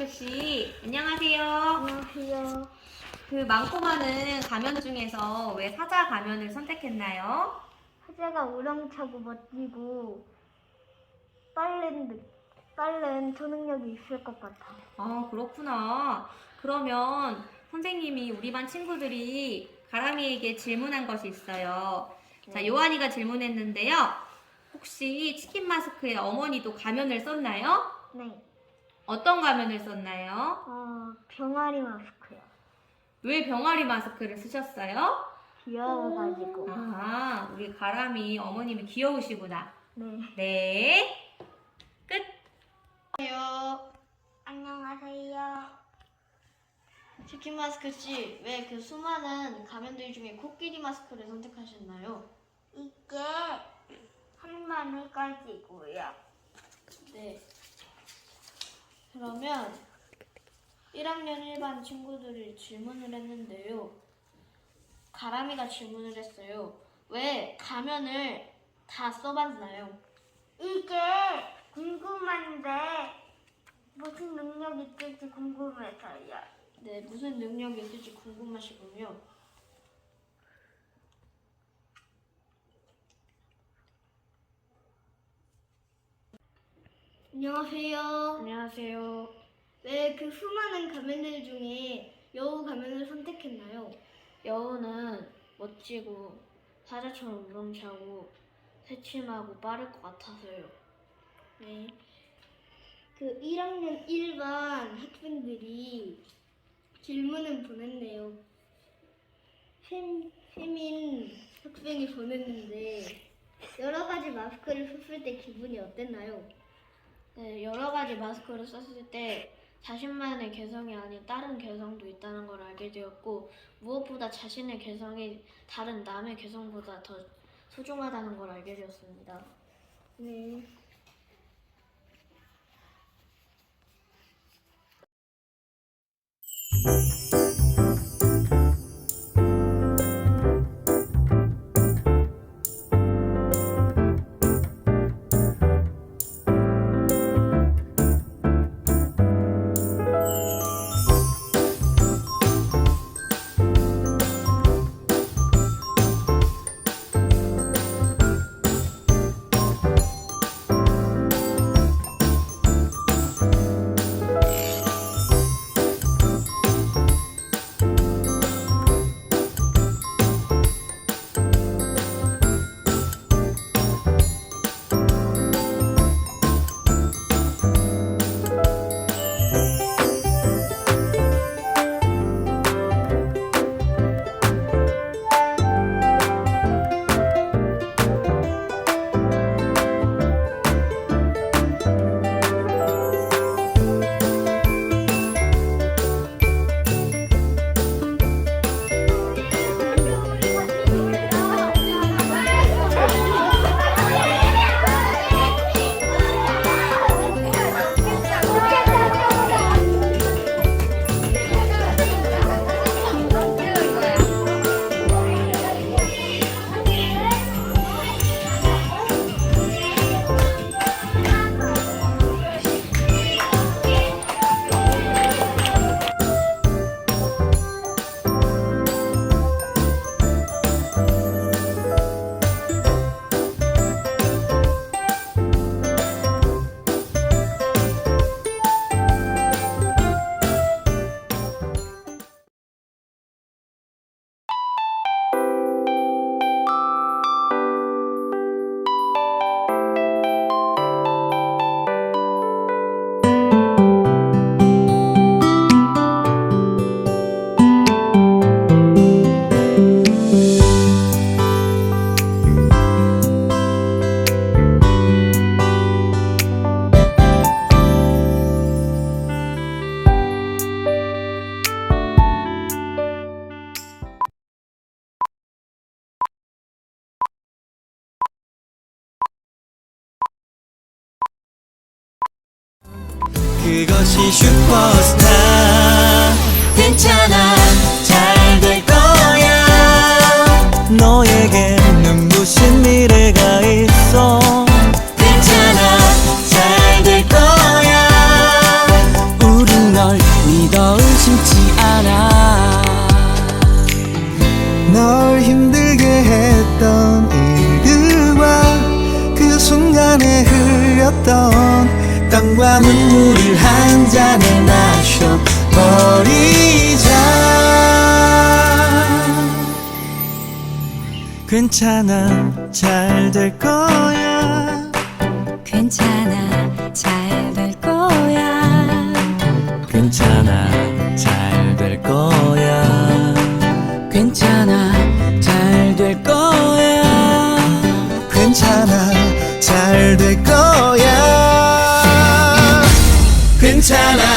마스크 씨, 안녕하세요. 안녕하세요. 그 많고 많은 가면 중에서 왜 사자 가면을 선택했나요? 화제가 우렁차고 멋지고 빠른 느- 빠른 초능력이 있을 것 같아. 아, 그렇구나. 그러면 선생님이 우리 반 친구들이 가람이에게 질문한 것이 있어요. 자, 요한이가 질문했는데요. 혹시 치킨 마스크의 어머니도 가면을 썼나요? 네. 어떤 가면을 썼나요? 어 병아리 마스크요. 왜 병아리 마스크를 쓰셨어요? 귀여워가지고. 아, 우리 가람이 어머님이 귀여우시구나. 네. 네. 끝. 안녕하세요. 치킨 마스크 씨, 왜 그 수많은 가면들 중에 코끼리 마스크를 선택하셨나요? 이게 한 마리 가지고요. 네. 그러면 1학년 일반 친구들이 질문을 했는데요. 가람이가 질문을 했어요. 왜 가면을 다 써봤나요? 이게 궁금한데 무슨 능력이 있을지 궁금해서요. 네, 무슨 능력이 있을지 궁금하시군요. 안녕하세요. 안녕하세요. 왜 그 수많은 가면들 중에 여우 가면을 선택했나요? 여우는 멋지고 사자처럼 우렁차고 새침하고 빠를 것 같아서요. 네. 그 1학년 일반 학생들이 질문을 보냈네요. 샘, 샘인 학생이 보냈는데 여러 가지 마스크를 썼을 때 기분이 어땠나요? 네, 여러 가지 마스크를 썼을 때 자신만의 개성이 아닌 다른 개성도 있다는 걸 알게 되었고 무엇보다 자신의 개성이 다른 남의 개성보다 더 소중하다는 걸 알게 되었습니다. 네. 그것이 슈퍼스타. 괜찮아. 잘 될 거야. 너에게 눈부신 미래가 있어? 괜찮아. 잘 될 거야. 우리 않아. 널 힘들게 했던 일들과 그 순간에 흘렸던 땀과 눈물을 한 잔에 마셔버리자. 괜찮아 잘 될 거야. 괜찮아 잘 될 거야. 괜찮아 time